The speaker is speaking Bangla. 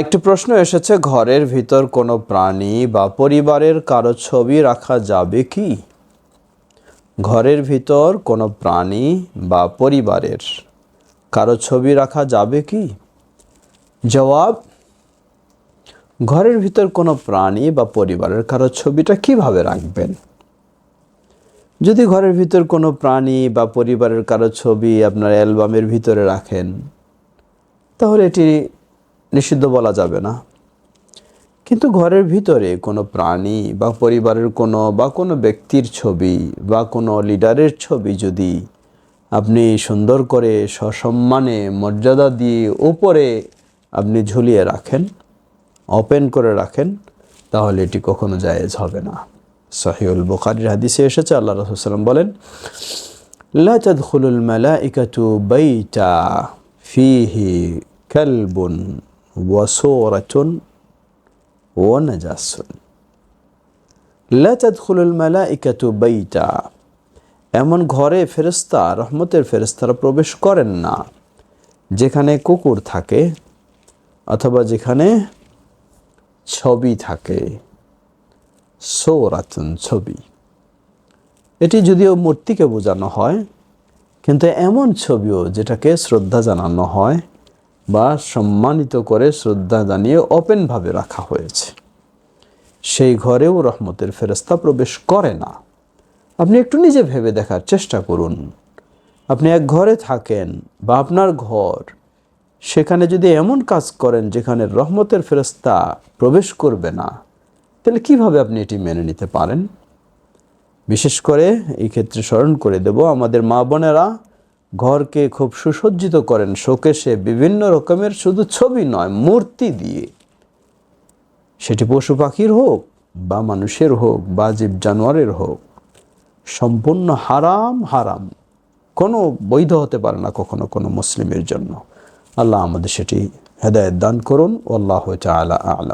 একটি প্রশ্ন এসেছে, ঘরের ভিতর কোনো প্রাণী বা পরিবারের কারও ছবি রাখা যাবে কি? ঘরের ভিতর কোনো প্রাণী বা পরিবারের কারও ছবি রাখা যাবে কি? জবাব, ঘরের ভিতর কোনো প্রাণী বা পরিবারের কারও ছবিটা কীভাবে রাখবেন? যদি ঘরের ভিতর কোনো প্রাণী বা পরিবারের কারও ছবি আপনার অ্যালবামের ভিতরে রাখেন, তাহলে এটি নিষিদ্ধ বলা যাবে না। কিন্তু ঘরের ভিতরে কোনো প্রাণী বা পরিবারের কোনো বা কোনো ব্যক্তির ছবি বা কোনো লিডারের ছবি যদি আপনি সুন্দর করে সসম্মানে মর্যাদা দিয়ে উপরে আপনি ঝুলিয়ে রাখেন ওপেন করে রাখেন, তাহলে এটি কখনো জায়েজ হবে না। সহিউল বুখারির হাদিসে এসেছে, আল্লাহ রসুলাম বলেন, লা তাদখুলুল মালাইকাতু বাইতা ফিহি কালবুন। ওয়া সূরাতুন ওয়া নাজাসুন লা তাদখুলুল মালাইকাতু বাইতা এমন ঘরে ফেরেশতা, রহমতের ফেরেশতারা প্রবেশ করেন না। যেখানে কুকুর থাকে অথবা যেখানে ছবি থাকে। সৌরাতুন ছবি। এটি যদিও মূর্তিকে বোঝানো হয়, কিন্তু এমন ছবিও যেটাকে শ্রদ্ধা জানানো হয় বা সম্মানিত করে শ্রদ্ধা জানিয়ে ওপেনভাবে রাখা হয়েছে। সেই ঘরেও রহমতের ফেরস্তা প্রবেশ করে না। আপনি একটু নিজে ভেবে দেখার চেষ্টা করুন। আপনি এক ঘরে থাকেন বা আপনার ঘর, সেখানে যদি এমন কাজ করেন যেখানে রহমতের ফেরস্তা প্রবেশ করবে না, তাহলে কীভাবে আপনি এটি মেনে নিতে পারেন? বিশেষ করে এই ক্ষেত্রে স্মরণ করে দেব, আমাদের মা বোনেরা ঘরকে খুব সুসজ্জিত করেন শোকেশে বিভিন্ন রকমের শুধু ছবি নয়, মূর্তি দিয়ে। সেটি পশু পাখির হোক বা মানুষের হোক বা জীব জানোয়ারের হোক, সম্পূর্ণ হারাম হারাম। কোনো বৈধ হতে পারে না কখনো কোনো মুসলিমের জন্য। আল্লাহ আমাদের সেটি হেদায়ত দান করুন। আল্লাহ তালা আলাম।